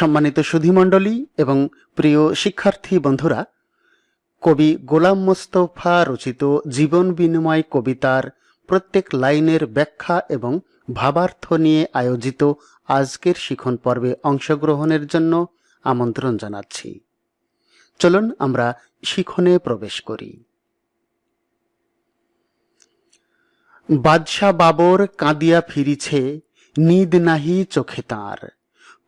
সম্মানিত সুধীমণ্ডলী এবং প্রিয় শিক্ষার্থী বন্ধুরা, কবি গোলাম মোস্তফা রচিত জীবন বিনিময় কবিতার প্রত্যেক লাইনের ব্যাখ্যা এবং ভাবার্থ নিয়ে আয়োজিত আজকের শিখন পর্বে অংশগ্রহণের জন্য আমন্ত্রণ জানাচ্ছি। চলুন আমরা শিখনে প্রবেশ করি। বাদশাহ বাবর কাঁদিয়া ফিরিছে, নিদ নাহি চোখে তার।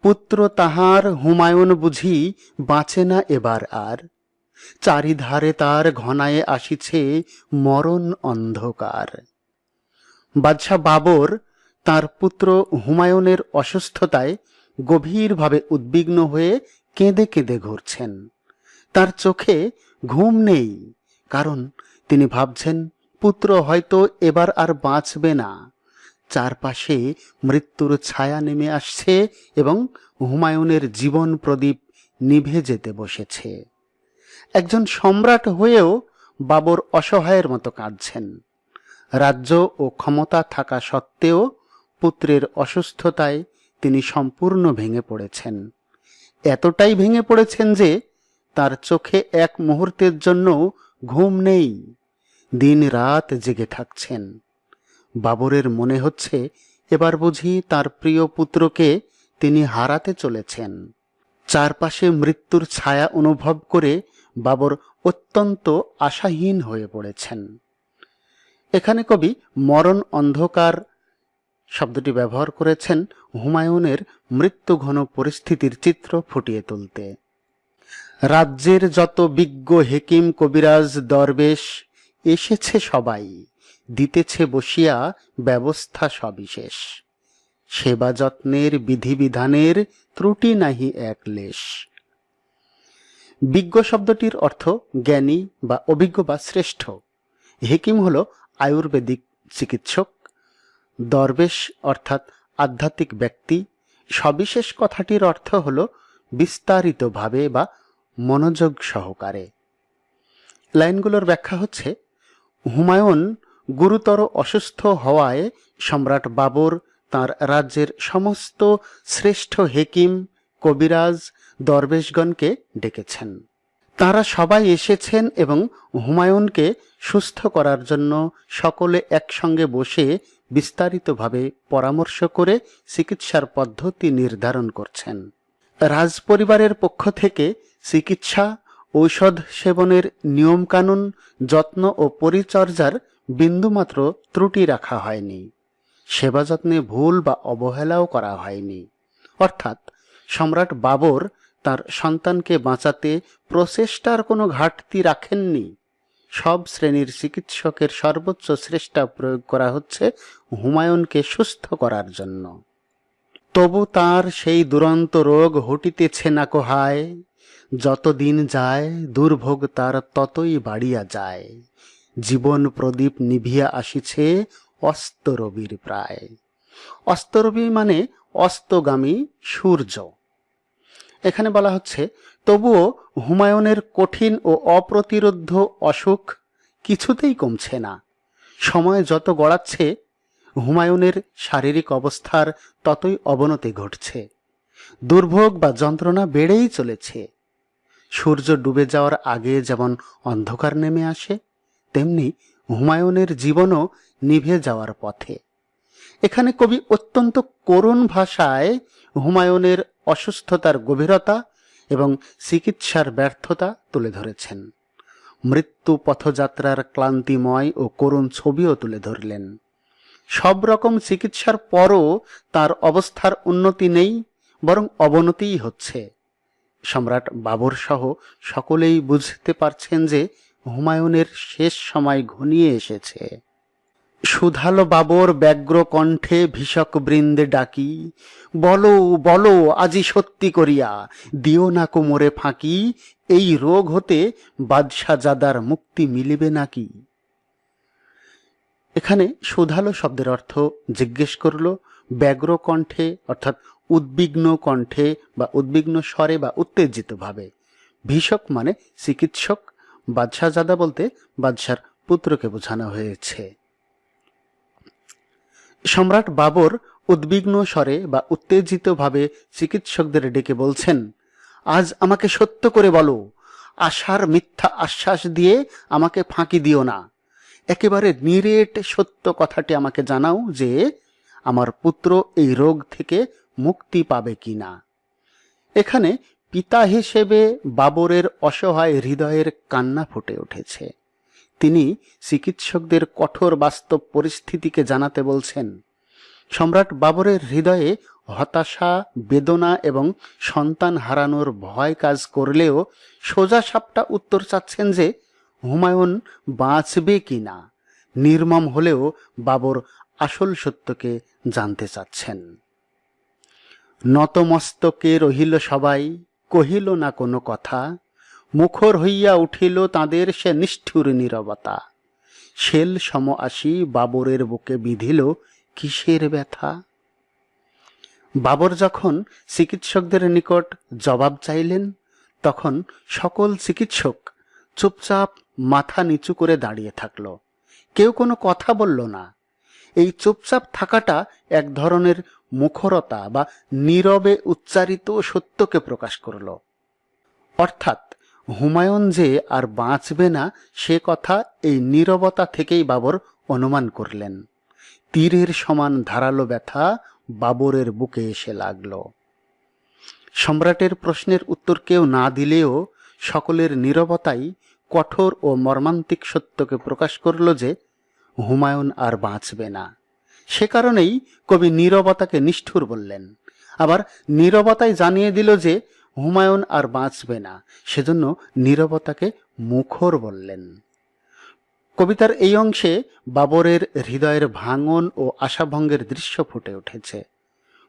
পুত্র তাহার হুমায়ুন বুঝি বাঁচে না এবার আর। চারিধারে তার ঘনায়ে আসিছে মরণ অন্ধকার। বাদশাহ বাবর তার পুত্র হুমায়ুনের অসুস্থতায় গভীরভাবে উদ্বিগ্ন হয়ে কেঁদে কেঁদে ঘুরছেন। তার চোখে ঘুম নেই, কারণ তিনি ভাবছেন, পুত্র হয়তো এবার আর বাঁচবে না। চারপাশে মৃত্যুর ছায়া নেমে আসছে এবং হুমায়ুনের জীবন প্রদীপ নিভে যেতে বসেছে। একজন সম্রাট হয়েও বাবর অসহায়ের মতো কাঁদছেন। রাজ্য ও ক্ষমতা থাকা সত্ত্বেও পুত্রের অসুস্থতায় তিনি সম্পূর্ণ ভেঙে পড়েছেন। এতটাই ভেঙে পড়েছেন যে তার চোখে এক মুহূর্তের জন্য ঘুম নেই। দিন রাত জেগে থাকছেন। বাবরের মনে হচ্ছে, এবার বুঝি তার প্রিয় পুত্রকে তিনি হারাতে চলেছেন। চারপাশে মৃত্যুর ছায়া অনুভব করে বাবর অত্যন্ত আশাহীন হয়ে পড়েছেন। এখানে কবি মরণ অন্ধকার শব্দটি ব্যবহার করেছেন হুমায়ুনের মৃত্যু ঘন পরিস্থিতির চিত্র ফুটিয়ে তুলতে। রাজ্যের যত বিজ্ঞ হেকিম কবিরাজ, দরবেশ, এসেছে সবাই। দিতেছে বসিয়া ব্যবস্থা সবিশেষ। সেবা যত্নের বিধিবিধানের ত্রুটি নাহি এক লেশ। বিজ্ঞ শব্দটির অর্থ জ্ঞানী বা অভিজ্ঞ বা শ্রেষ্ঠ। হেকিম হল আয়ুর্বেদিক চিকিৎসক, দরবেশ অর্থাৎ আধ্যাত্মিক ব্যক্তি। সবিশেষ কথাটির অর্থ হল বিস্তারিতভাবে বা মনোযোগ সহকারে। লাইনগুলোর ব্যাখ্যা হচ্ছে, হুমায়ুন গুরুতর অসুস্থ হওয়ায় সম্রাট বাবর তার রাজ্যের সমস্ত শ্রেষ্ঠ হেকিম, কবিরাজ, দরবেশগণকে ডেকেছেন। তারা সবাই এসেছেন এবং হুমায়ুনকে সুস্থ করার জন্য সকলে একসঙ্গে বসে বিস্তারিতভাবে পরামর্শ করে চিকিৎসার পদ্ধতি নির্ধারণ করছেন। রাজপরিবারের পক্ষ থেকে চিকিৎসা, ঔষধ সেবনের নিয়মকানুন, যত্ন ও পরিচর্যার বিন্দুমাত্র ত্রুটি রাখা হয়নি। সেবা যত্নে ভুল বা অবহেলাও করা হয়নি। অর্থাৎ সম্রাট বাবর তার সন্তানকে বাঁচাতে প্রচেষ্টার কোনো ঘাটতি রাখেননি। সব শ্রেণির চিকিৎসকের সর্বোচ্চ চেষ্টা প্রয়োগ করা হচ্ছে হুমায়ুনকে সুস্থ করার জন্য। তবু তার সেই দুরন্ত রোগ হটিতেছে না কোহায়। যতদিন যায়, দুর্ভোগ তার ততই বাড়িয়া যায়। জীবন প্রদীপ নিভিয়া আসিছে অস্তরবির প্রায়। অস্তরবি মানে অস্তগামী সূর্য। এখানে বলা হচ্ছে, তবুও হুমায়ুনের কঠিন ও অপ্রতিরোধ অসুখ কিছুতেই কমছে না। সময় যত গড়াচ্ছে, হুমায়ুনের শারীরিক অবস্থার ততই অবনতি ঘটছে। দুর্ভোগ বা যন্ত্রণা বেড়েই চলেছে। সূর্য ডুবে যাওয়ার আগে যেমন অন্ধকার নেমে আসে তেমনি হুমায়ুনের জীবনও নিভে যাওয়ার পথে। এখানে কবি অত্যন্ত করুণ ভাষায় হুমায়ুনের অসুস্থতার গভীরতা এবং চিকিৎসার ব্যর্থতা তুলে ধরেছেন। মৃত্যু পথযাত্রার ক্লান্তিময় ও করুণ ছবিও তুলে ধরলেন। সব রকম চিকিৎসার পরও তার অবস্থার উন্নতি নেই, বরং অবনতিই হচ্ছে। সম্রাট বাবর সহ সকলেই বুঝতে পারছেন যে হুমায়ুনের শেষ সময় ঘনিয়ে এসেছে। সুধালো বাবর ব্যগ্র কণ্ঠে ভীষক বৃন্দে ডাকি, বলো বলো, আজি সত্যি করিয়া, দিও না কোমরে ফাঁকি, এই রোগ হতে বাদশাজাদার মুক্তি মিলিবে নাকি? এখানে সুধালো শব্দের অর্থ জিজ্ঞেস করল, ব্যগ্র কণ্ঠে, অর্থাৎ উদ্বিগ্ন কণ্ঠে বা উদ্বিগ্ন স্বরে বা উত্তেজিতভাবে। ভীষক মানে চিকিৎসক বাদশাহজাদা বলতে বাদশার পুত্রকে বোঝানো হয়েছে। সম্রাট বাবর উদ্বিগ্ন স্বরে বা উত্তেজিতভাবে চিকিৎসকদের ডেকে বলছেন, আজ আমাকে সত্য করে বলো, আশার মিথ্যা আশ্বাস দিয়ে আমাকে ফাঁকি দিও না। একেবারে নিরেট সত্য কথাটি আমাকে জানাও যে আমার পুত্র এই রোগ থেকে মুক্তি পাবে কিনা। এখানে পিতা হিসেবে বাবরের অসহায় হৃদয়ের কান্না ফুটে উঠেছে। তিনি চিকিৎসকদের কঠোর বাস্তব পরিস্থিতিকে জানাতে বলছেন, সম্রাট বাবরের হৃদয়ে হতাশা, বেদনা এবং সন্তান হারানোর ভয় কাজ করলেও সোজা সাপটা উত্তর চাচ্ছেন যে হুমায়ুন বাঁচবে কি না। নির্মম হলেও বাবর আসল সত্যকে জানতে চাচ্ছেন। নতমস্তকে রহিল সবাই কহিল না কোনো কথা। মুখর হইয়া উঠিল তাদের সে নিষ্ঠুর নীরবতা। শেল সম আসি বাবরের বুকে বিধিল, কিসের ব্যথা? বাবর যখন চিকিৎসকদের নিকট জবাব চাইলেন, তখন সকল চিকিৎসক চুপচাপ মাথা নিচু করে দাঁড়িয়ে থাকল। কেউ কোনো কথা বলল না। এই চুপচাপ থাকাটা এক ধরনের মুখরতা বা নীরবে উচ্চারিত সত্যকে প্রকাশ করল। অর্থাৎ হুমায়ুন যে আর বাঁচবে না, সে কথা এই নীরবতা থেকেই বাবর অনুমান করলেন। তীরের সমান ধারালো ব্যথা বাবরের বুকে এসে লাগল। সম্রাটের প্রশ্নের উত্তর কেউ না দিলেও সকলের নীরবতাই কঠোর ও মর্মান্তিক সত্যকে প্রকাশ করল যে হুমায়ুন আর বাঁচবে না। সে কারণেই কবি নীরবতাকে নিষ্ঠুর বললেন। আবার নীরবতাই জানিয়ে দিল যে হুমায়ুন আর বাঁচবে না, সেজন্য নীরবতাকে মুখর বললেন। কবিতার এই অংশে বাবরের হৃদয়ের ভাঙন ও আশাভঙ্গের দৃশ্য ফুটে উঠেছে।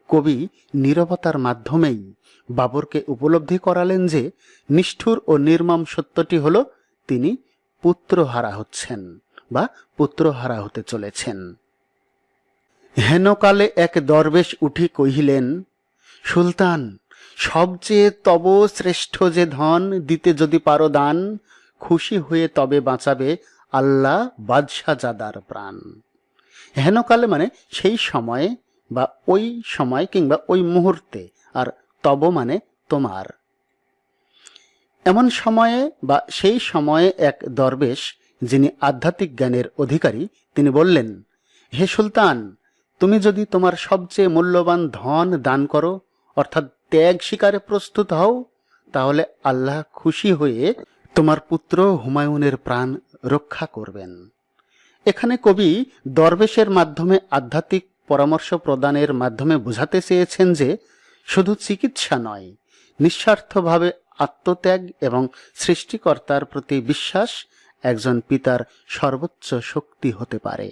কবি নীরবতার মাধ্যমেই বাবরকে উপলব্ধি করালেন যে নিষ্ঠুর ও নির্মম সত্যটি হল তিনি পুত্রহারা হচ্ছেন। বা পুত্রহারা হতে চলেছেন। হেনকালে এক দরবেশ উঠি কহিলেন, সুলতান, সবচেয়ে তব শ্রেষ্ঠ যে ধন দিতে যদি পারো দান, খুশি হয়ে তবে বাঁচাবে আল্লাহ বাদশাহ জাদার প্রাণ। হেনকালে মানে সেই সময়ে বা ওই সময় কিংবা ওই মুহূর্তে, আর তব মানে তোমার। এমন সময়ে বা সেই সময়ে এক দরবেশ যিনি আধ্যাত্মিক জ্ঞানের অধিকারী, তিনি বললেন, হে সুলতান, তুমি যদি তোমার সবচেয়ে মূল্যবান ধন দান করো, অর্থাৎ ত্যাগ স্বীকারে প্রস্তুত হও, তাহলে আল্লাহ খুশি হয়ে তোমার পুত্র হুমায়ুনের প্রাণ রক্ষা করবেন। এখানে কবি দরবেশের মাধ্যমে আধ্যাত্মিক পরামর্শ প্রদানের মাধ্যমে বোঝাতে চেয়েছেন যে, শুধু চিকিৎসা নয়, নিঃস্বার্থভাবে আত্মত্যাগ এবং সৃষ্টিকর্তার প্রতি বিশ্বাস একজন পিতার সর্বোচ্চ শক্তি হতে পারে।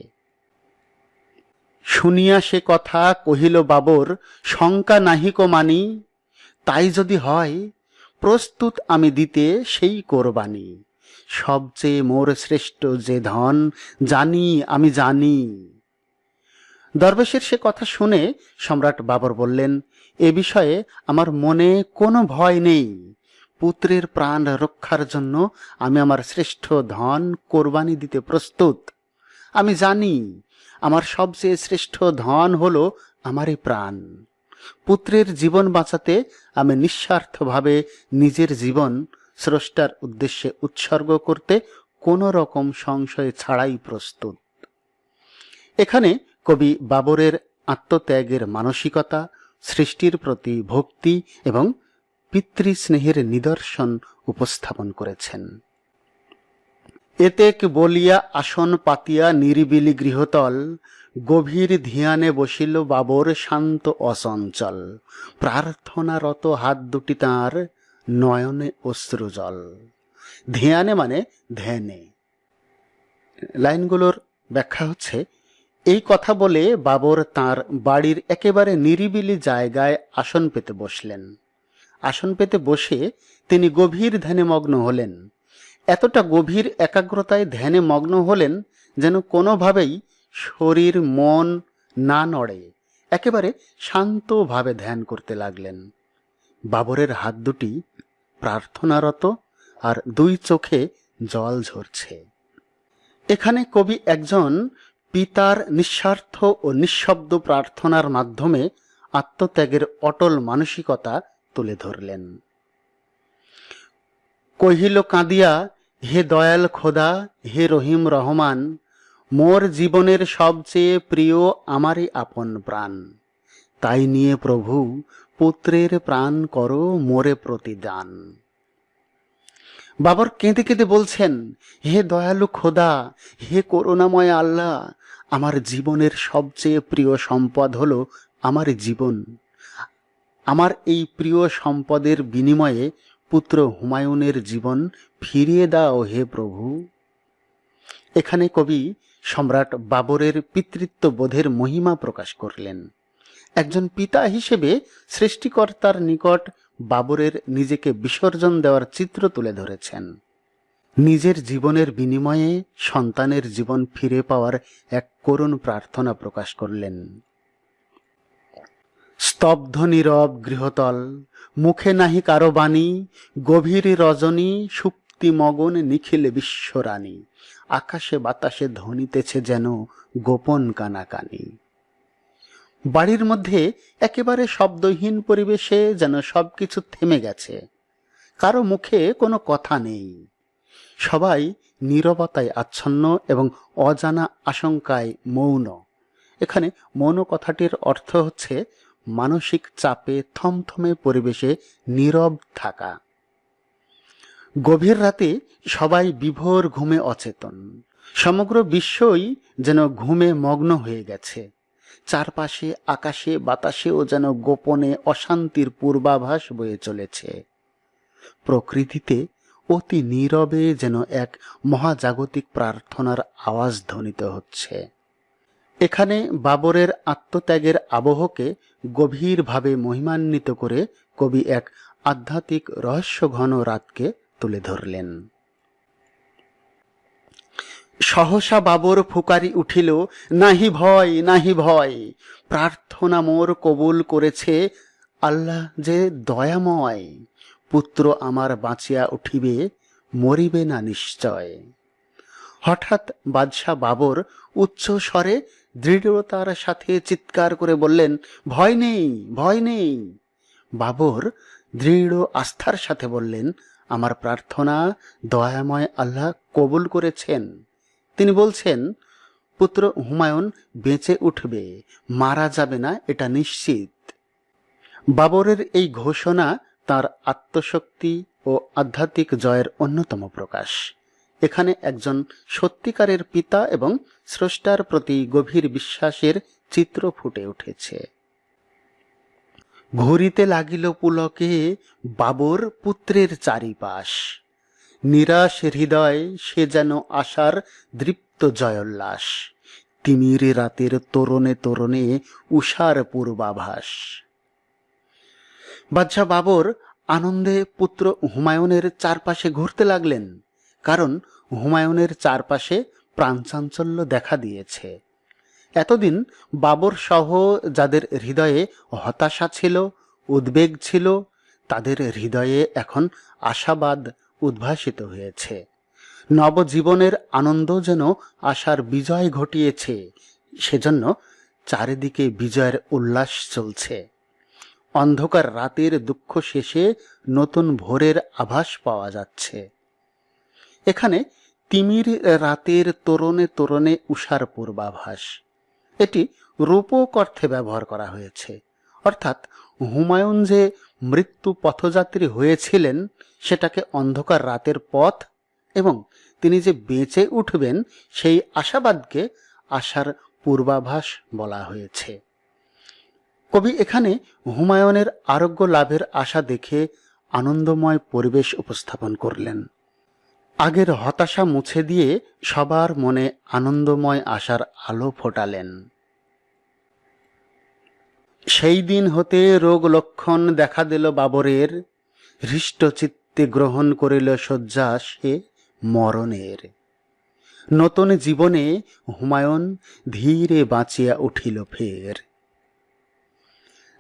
শুনিয়া সে কথা কহিল, বাবর, শঙ্কা নাহিক মানি, তাই যদি হয়, প্রস্তুত আমি দিতে সেই কোরবানি। সবচেয়ে মোর শ্রেষ্ঠ যে ধন, জানি, আমি জানি। দরবেশের সে কথা শুনে সম্রাট বাবর বললেন, এ বিষয়ে আমার মনে কোনো ভয় নেই। পুত্রের প্রাণ রক্ষার জন্য আমি আমার শ্রেষ্ঠ ধন কোরবানি দিতে প্রস্তুত। আমি জানি আমার সবচেয়ে শ্রেষ্ঠ ধন হলো আমারই প্রাণ। পুত্রের জীবন বাঁচাতে আমি নিঃস্বার্থভাবে নিজের জীবন স্রষ্টার উদ্দেশ্যে উৎসর্গ করতে কোনো রকম সংশয় ছাড়াই প্রস্তুত। এখানে কবি বাবরের আত্মত্যাগের মানসিকতা, সৃষ্টির প্রতি ভক্তি এবং পিতৃস্নেহের নিদর্শন উপস্থাপন করেছেন। এতেক বলিয়া আসন পাতিয়া নিরিবিলি গৃহতল, গভীর ধ্যানে বসিল বাবর শান্ত অচঞ্চল। প্রার্থনারত হাত দুটি তাঁর নয়নে অশ্রুজল। ধ্যানে মানে ধ্যানে। লাইনগুলোর ব্যাখ্যা হচ্ছে, এই কথা বলে বাবর তার বাড়ির একেবারে নিরিবিলি জায়গায় আসন পেতে বসলেন। আসন পেতে বসে তিনি গভীর ধ্যানে মগ্ন হলেন। এতটা গভীর একাগ্রতায় ধ্যানে মগ্ন হলেন যেন কোনোভাবেই শরীর, মন না নড়ে। একেবারে শান্তভাবে ধ্যান করতে লাগলেন। বাবরের হাত দুটি প্রার্থনারত আর দুই চোখে জল ঝরছে। এখানে কবি একজন পিতার নিঃস্বার্থ ও নিঃশব্দ প্রার্থনার মাধ্যমে আত্মত্যাগের অটল মানসিকতা তুলে ধরলেন। কহিল, কাঁদিয়া, হে দয়াল খোদা, হে রহিম রহমান, মোর জীবনের সবচেয়ে প্রিয় আমারই আপন প্রাণ। তাই নিয়ে প্রভু, পুত্রের প্রাণ করো মোরে প্রতিদান। বাবর কেঁদে কেঁদে বলছেন, হে দয়ালু খোদা, হে করুণাময় আল্লাহ, আমার জীবনের সবচেয়ে প্রিয় সম্পদ হলো আমার জীবন। আমার এই প্রিয় সম্পদের বিনিময়ে পুত্র হুমায়ুনের জীবন ফিরিয়ে দাও হে প্রভু। এখানে কবি সম্রাট বাবরের পিতৃত্ব বোধের মহিমা প্রকাশ করলেন। একজন পিতা হিসেবে সৃষ্টিকর্তার নিকট বাবরের নিজেকে বিসর্জন দেওয়ার চিত্র তুলে ধরেছেন। নিজের জীবনের বিনিময়ে সন্তানের জীবন ফিরে পাওয়ার এক করুণ প্রার্থনা প্রকাশ করলেন। স্তব্ধ নীরব গৃহতল, মুখে নাহি কারও বাণী, গভীর রজনী সুপ্তি মগন নিখিল বিশ্বরানী, আকাশে বাতাসে ধ্বনিতেছে যেন গোপন কানাকানি। বাড়ির মধ্যে একেবারে শব্দহীন পরিবেশে যেন সবকিছু থেমে গেছে, কারও মুখে কোনো কথা নেই। সবাই নীরবতায় আচ্ছন্ন এবং অজানা আশঙ্কায় মৌন। এখানে মৌন কথাটির অর্থ হচ্ছে মানসিক চাপে, থমথমে পরিবেশে নীরব থাকা। গভীর রাতে সবাই বিভোর ঘুমে অচেতন। সমগ্র বিশ্বই যেন ঘুমে মগ্ন হয়ে গেছে। চারপাশে, আকাশে, বাতাসেও যেন গোপনে অশান্তির পূর্বাভাস বয়ে চলেছে। প্রকৃতিতে অতি নীরবে যেন এক মহাজাগতিক প্রার্থনার আওয়াজ ধ্বনিত হচ্ছে। এখানে বাবরের আত্মত্যাগের আবহকে গভীরভাবে মহিমান্বিত করে কবি এক আধ্যাত্মিক রহস্যঘন রাতকে তুলে ধরলেন। সহসা বাবর ফুকারি উঠিল, নাহি ভয় নাহি ভয়, প্রার্থনা মোর কবুল করেছে আল্লাহ যে দয়াময়, পুত্র আমার বাঁচিয়া উঠিবে, মরিবে না নিশ্চয়। হঠাৎ বাদশাহ বাবর উচ্চ স্বরে দৃঢ়তার সাথে চিৎকার করে বললেন, ভয় নেই ভয় নেই। বাবর দৃঢ় আস্থার সাথে বললেন, আমার প্রার্থনা দয়াময় আল্লাহ কবুল করেছেন। তিনি বলছেন, পুত্র হুমায়ুন বেঁচে উঠবে, মারা যাবে না, এটা নিশ্চিত। বাবরের এই ঘোষণা তার আত্মশক্তি ও আধ্যাত্মিক জয়ের অন্যতম প্রকাশ। এখানে একজন সত্যিকারের পিতা এবং স্রষ্টার প্রতি গভীর বিশ্বাসের চিত্র ফুটে উঠেছে। ঘুরিতে লাগিল পুলকে বাবর পুত্রের চারিপাশ। নিরাশ হৃদয় সে যেন আশার দৃপ্ত জয়োল্লাস। তিমির রাতের তরণে তরণে উষার পূর্বাভাস। বাদশাহ বাবর আনন্দে পুত্র হুমায়ুনের চারপাশে ঘুরতে লাগলেন। কারণ হুমায়ুনের চারপাশে প্রাণচাঞ্চল্য দেখা দিয়েছে। এতদিন বাবর সহ যাদের হৃদয়ে হতাশা ছিল, উদ্বেগ ছিল, তাদের হৃদয়ে এখন আশাবাদ উদ্ভাসিত হয়েছে। নবজীবনের আনন্দ যেন আশার বিজয় ঘটিয়েছে, সেজন্য চারিদিকে বিজয়ের উল্লাস চলছে। অন্ধকার রাতের দুঃখ শেষে নতুন ভোরের আভাস পাওয়া যাচ্ছে। এখানে তিমির রাতের তরণে তরণে উষার পূর্বাভাস। এটি রূপক অর্থে ব্যবহার করা হয়েছে। অর্থাৎ হুমায়ুন যে মৃত্যু পথযাত্রী হয়েছিলেন, সেটাকে অন্ধকার রাতের পথ এবং তিনি যে বেঁচে উঠবেন, সেই আশাবাদকে আশার পূর্বাভাস বলা হয়েছে। কবি এখানে হুমায়ুনের আরোগ্য লাভের আশা দেখে আনন্দময় পরিবেশ উপস্থাপন করলেন। আগের হতাশা মুছে দিয়ে সবার মনে আনন্দময় আশার আলো ফোটালেন। সেই দিন হতে রোগ লক্ষণ দেখা দিল বাবরের, হৃষ্টচিত্তে গ্রহণ করিল শয্যা সে মরণের। নতুন জীবনে হুমায়ুন ধীরে বাঁচিয়া উঠিল ফের।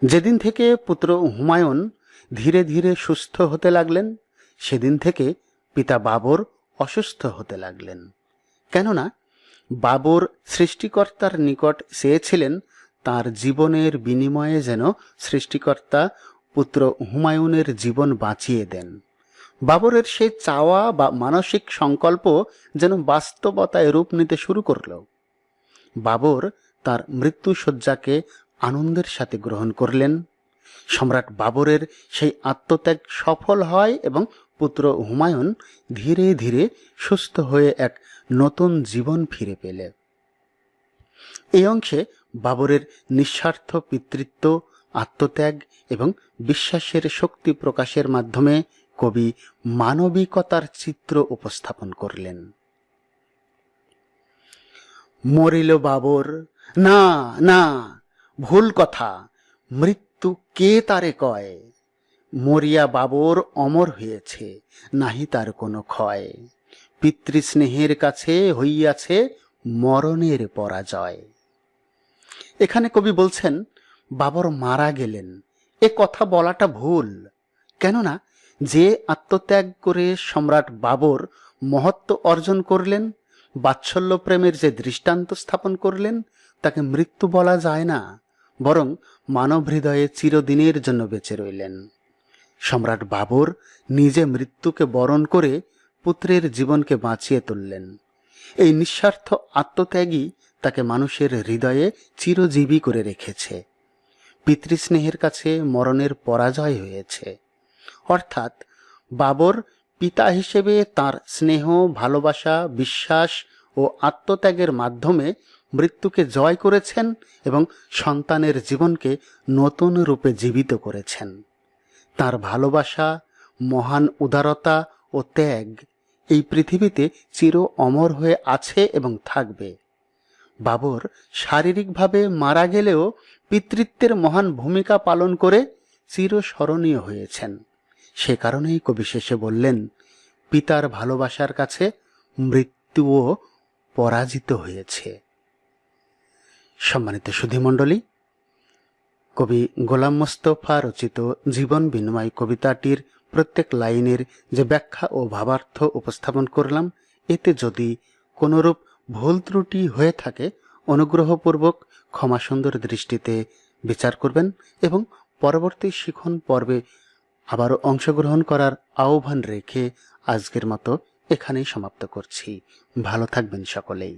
যেদিন থেকে পুত্র হুমায়ুন ধীরে ধীরে সুস্থ হতে লাগলেন, সেদিন থেকে পিতা বাবর অসুস্থ হতে লাগলেন। কেননা বাবর সৃষ্টিকর্তার নিকট চেয়েছিলেন তার জীবনের বিনিময়ে যেন সৃষ্টিকর্তা পুত্র হুমায়ুনের জীবন বাঁচিয়ে দেন। বাবরের সেই চাওয়া বা মানসিক সংকল্প যেন বাস্তবতায় রূপ নিতে শুরু করল। বাবর তার মৃত্যুসজ্জাকে আনন্দের সাথে গ্রহণ করলেন। সম্রাট বাবরের সেই আত্মত্যাগ সফল হয় এবং পুত্র হুমায়ুন ধীরে ধীরে সুস্থ হয়ে এক নতুন জীবন ফিরে পেলে। এই অংশে বাবরের নিঃস্বার্থ পিতৃত্ব, আত্মত্যাগ এবং বিশ্বাসের শক্তি প্রকাশের মাধ্যমে কবি মানবিকতার চিত্র উপস্থাপন করলেন। মরিল বাবর, না না, ভুল কথা, মৃত্যু কে তারে কয়? মরিয়া বাবর অমর হয়েছে, নাহি তার কোনো ক্ষয়। পিতৃস্নেহের কাছে হইয়াছে মরণের পরাজয়। এখানে কবি বলছেন, বাবর মারা গেলেন। এ কথা বলাটা ভুল। কেননা, যে আত্মত্যাগ করে সম্রাট বাবর মহত্ব অর্জন করলেন, বাৎসল্য প্রেমের যে দৃষ্টান্ত স্থাপন করলেন, তাকে মৃত্যু বলা যায় না, বরং মানব হৃদয়ে চিরদিনের জন্য বেঁচে রইলেন। সম্রাট বাবর নিজে মৃত্যুকে বরণ করে পুত্রের জীবনকে বাঁচিয়ে তুললেন। এই নিঃস্বার্থ আত্মত্যাগই তাকে মানুষের হৃদয়ে চিরজীবী করে রেখেছে। পিতৃস্নেহের কাছে মরণের পরাজয় হয়েছে। অর্থাৎ বাবর পিতা হিসেবে তার স্নেহ, ভালোবাসা, বিশ্বাস ও আত্মত্যাগের মাধ্যমে মৃত্যুকে জয় করেছেন এবং সন্তানের জীবনকে নতুন রূপে জীবিত করেছেন। তার ভালোবাসা, মহান উদারতা ও ত্যাগ এই পৃথিবীতে চির অমর হয়ে আছে এবং থাকবে। বাবর শারীরিকভাবে মারা গেলেও পিতৃত্বের মহান ভূমিকা পালন করে চিরস্মরণীয় হয়েছেন। সে কারণেই কবি শেষে বললেন, পিতার ভালোবাসার কাছে মৃত্যুও পরাজিত হয়েছে। সম্মানিত সুধীমণ্ডলী কবি গোলাম মোস্তফা রচিত জীবন বিনিময় কবিতাটির প্রত্যেক লাইনের যে ব্যাখ্যা ও ভাবার্থ উপস্থাপন করলাম, এতে যদি কোনোরূপ ভুল ত্রুটি হয়ে থাকে, অনুগ্রহপূর্বক ক্ষমা সুন্দর দৃষ্টিতে বিচার করবেন এবং পরবর্তী শিখন পর্বে আবারও অংশগ্রহণ করার আহ্বান রেখে আজকের মতো এখানেই সমাপ্ত করছি। ভালো থাকবেন সকলেই।